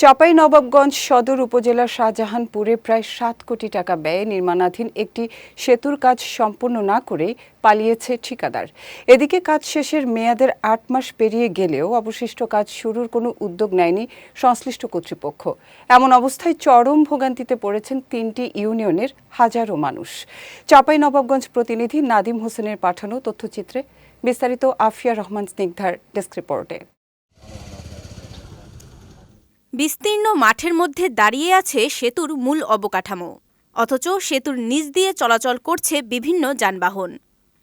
চাঁপাই নবাবগঞ্জ সদর উপজেলার শাহজাহানপুরে প্রায় সাত কোটি টাকা ব্যয়ে নির্মাণাধীন একটি সেতুর কাজ সম্পূর্ণ না করেই পালিয়েছে ঠিকাদার। এদিকে কাজ শেষের মেয়াদের আট মাস পেরিয়ে গেলেও অবশিষ্ট কাজ শুরুর কোনো উদ্যোগ নেয়নি সংশ্লিষ্ট কর্তৃপক্ষ। এমন অবস্থায় চরম ভোগান্তিতে পড়েছেন তিনটি ইউনিয়নের হাজারো মানুষ। চাঁপাই নবাবগঞ্জ প্রতিনিধি নাদিম হোসেনের পাঠানো তথ্যচিত্রে বিস্তারিত আফিয়া রহমান স্নিগ্ধার ডেস্ক রিপোর্টে। বিস্তীর্ণ মাঠের মধ্যে দাঁড়িয়ে আছে সেতুর মূল অবকাঠামো। অথচ সেতুর নিচ দিয়ে চলাচল করছে বিভিন্ন যানবাহন।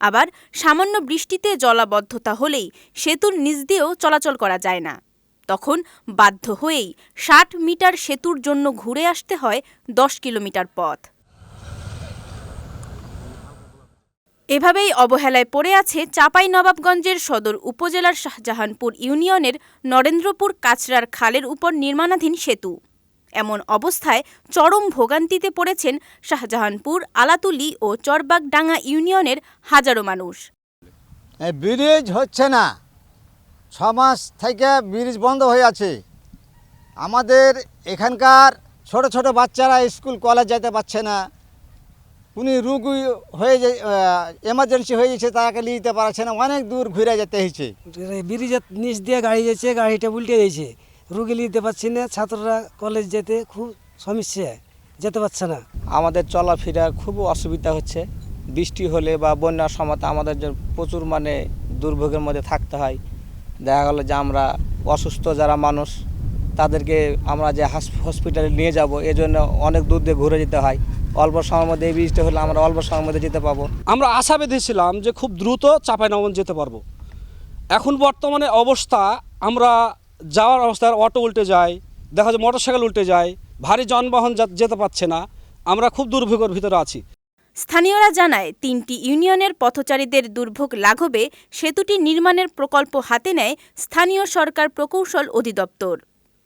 আবার সামান্য বৃষ্টিতে জলাবদ্ধতা হলেই সেতুর নিচ দিয়েও চলাচল করা যায় না। তখন বাধ্য হয়েই ষাট মিটার সেতুর জন্য ঘুরে আসতে হয় দশ কিলোমিটার পথ। এভাবেই অবহেলায় পড়ে আছে চাঁপাই নবাবগঞ্জের সদর উপজেলার শাহজাহানপুর ইউনিয়নের নরেন্দ্রপুর কাছড়ার খালের উপর নির্মাণাধীন সেতু। এমন অবস্থায় চরম ভোগান্তিতে পড়েছেন শাহজাহানপুর, আলাতুলি ও চরবাগডাঙ্গা ইউনিয়নের হাজারো মানুষ। ব্রিজ হচ্ছে না। ছ মাস থেকে ব্রিজ বন্ধ হয়ে আছে। আমাদের এখানকার ছোট ছোট বাচ্চারা স্কুল, কলেজ যেতে পারছে না। উনি রুগী হয়ে যে এমার্জেন্সি হয়ে গেছে তাকে নিয়ে যেতে পারছে না অনেক দূর ঘুরে যেতে হয়েছে। ব্রিজের নিচ দিয়ে গাড়ি যাচ্ছে গাড়িটা উল্টে দিয়েছে। রুগী নিতে পারছি না ছাত্ররা কলেজ যেতে খুব সমস্যা যেতে পারছে না। আমাদের চলাফেরা খুব অসুবিধা হচ্ছে। বৃষ্টি হলে বা বন্যার সময় আমাদের যে প্রচুর মানে দুর্ভোগের মধ্যে থাকতে হয়। দেখা গেলো যে আমরা অসুস্থ যারা মানুষ তাদেরকে আমরা যে হাস- হসপিটালে নিয়ে যাব এজন্য অনেক দূর দিয়ে ঘুরে যেতে হয়। অল্প সময়ের মধ্যে এই বৃষ্টি হলে আমরা অল্প সময়ের মধ্যে যেতে পাবো আমরা আশা বেঁধেছিলাম যে খুব দ্রুত চাঁপাইনবাবগঞ্জ যেতে পারব। এখন বর্তমানে অবস্থা আমরা যাওয়ার অবস্থায় অটো উল্টে যায় দেখা যায় মোটরসাইকেল উল্টে যায় ভারী যানবাহন যেতে পারছে না আমরা খুব দুর্ভোগের ভিতরে আছি। স্থানীয়রা জানায় তিনটি ইউনিয়নের পথচারীদের দুর্ভোগ লাঘবে সেতুটি নির্মাণের প্রকল্প হাতে নেয় স্থানীয় সরকার প্রকৌশল অধিদপ্তর।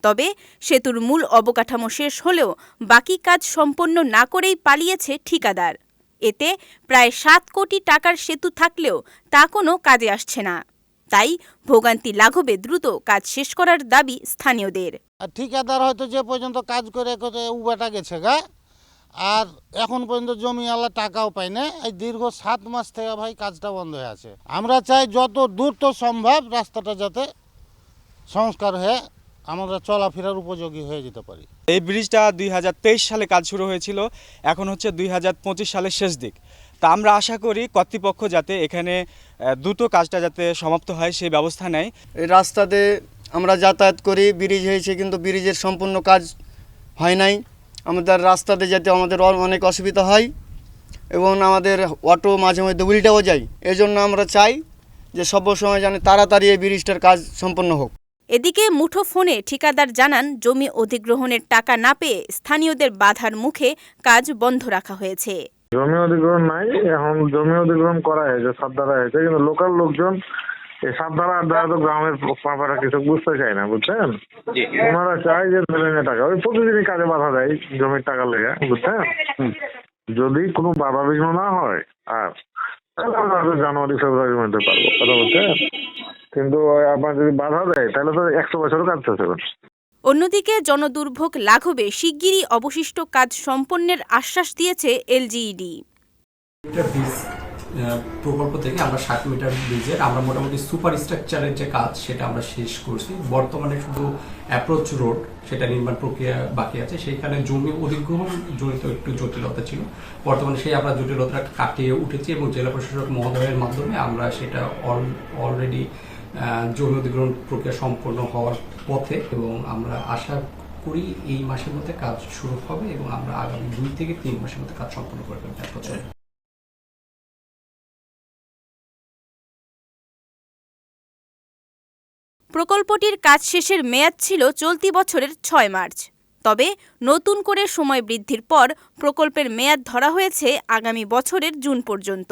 তবে সেতুর মূল অবকাঠামো শেষ হলেও বাকি কাজ সম্পন্ন না করেই পালিয়েছে ঠিকাদার। এতে প্রায় সাত কোটি টাকার সেতু থাকলেও তা কোনো কাজে আসছে না। তাই ভোগান্তি লাঘবে দ্রুত কাজ শেষ করার দাবি স্থানীয়দের। ঠিকাদার হয়তো যে পর্যন্ত কাজ করে করে উবাটা গেছে গা, আর এখন পর্যন্ত জমি আলা টাকাও পাই না। এই দীর্ঘ সাত মাস থেকে ভাই কাজটা বন্ধ হয়ে আছে। আমরা চাই যত দ্রুত সম্ভব রাস্তাটা যাতে সংস্কার হয়ে আমরা চলাফেরার উপযোগী হয়ে যেতে পারি। এই ব্রিজটা দুই হাজার তেইশ সালে কাজ শুরু হয়েছিল এখন হচ্ছে দুই হাজার পঁচিশ সালের শেষ দিক। তা আমরা আশা করি কর্তৃপক্ষ যাতে এখানে দ্রুত কাজটা যাতে সমাপ্ত হয় সেই ব্যবস্থা নেয়। এই রাস্তাতে আমরা যাতায়াত করি ব্রিজ হয়েছে কিন্তু ব্রিজের সম্পূর্ণ কাজ হয় নাই। আমাদের রাস্তাতে যেতে আমাদের অনেক অসুবিধা হয় এবং আমাদের অটো মাঝে মধ্যে উল্টাও যায়। এজন্য আমরা চাই যে সব সময় যেন তাড়াতাড়ি এই ব্রিজটার কাজ সম্পন্ন হোক। এদিকে মুঠোফোনে ঠিকাদার জানান জমি অধিগ্রহণের টাকা না পেয়ে স্থানীয়দের বাধার মুখে কাজ বন্ধ রাখা হয়েছে। জমি অধিগ্রহণ নাই এখন জমি অধিগ্রহণ করা হয়েছে সাবধারা হয়েছে কিন্তু লোকাল লোকজন এই সাবধারা দ্বারা তো গ্রামের পাপারা কিছু বুঝতে চায় না বুঝছেন? ওনারা চায় যে ধরে নিয়ে টাকা ওই প্রতিদিনই কাজে বাধা দেয় জমির টাকা লেগে বুঝছেন? যদি কোনো বাধা বিঘ্ন না হয় আর তাহলে আমরা জানুয়ারি ফেব্রুয়ারির মধ্যে পারব কথা বলছেন? কিন্তু আপনার যদি বাধা দেয় তাহলে তো একশো বছরও কাজ শেষ হবে অন্যদিকে জনদুর্ভোগ লাঘবে শিগগিরই অবশিষ্ট কাজ সম্পন্নের আশ্বাস দিয়েছে এলজিইডি। প্রকল্প থেকে আমরা ষাট মিটার ব্রিজের আমরা মোটামুটি সুপার স্ট্রাকচারের যে কাজ সেটা আমরা শেষ করছি। বর্তমানে শুধু অ্যাপ্রোচ রোড সেটা নির্মাণ প্রক্রিয়া বাকি আছে। সেইখানে জমি অধিগ্রহণ জড়িত একটু জটিলতা ছিল। বর্তমানে সেই আমরা জটিলতা কাটিয়ে উঠেছি এবং জেলা প্রশাসক মহোদয়ের মাধ্যমে আমরা সেটা অলরেডি জমি অধিগ্রহণ প্রক্রিয়া সম্পন্ন হওয়ার পথে এবং আমরা আশা করি এই মাসের মধ্যে কাজ শুরু হবে এবং আমরা আগামী দুই থেকে তিন মাসের মধ্যে কাজ সম্পন্ন করবেন এক বছর প্রকল্পটির কাজ শেষের মেয়াদ ছিল চলতি বছরের ছয় মার্চ। তবে নতুন করে সময় বৃদ্ধির পর প্রকল্পের মেয়াদ ধরা হয়েছে আগামী বছরের জুন পর্যন্ত।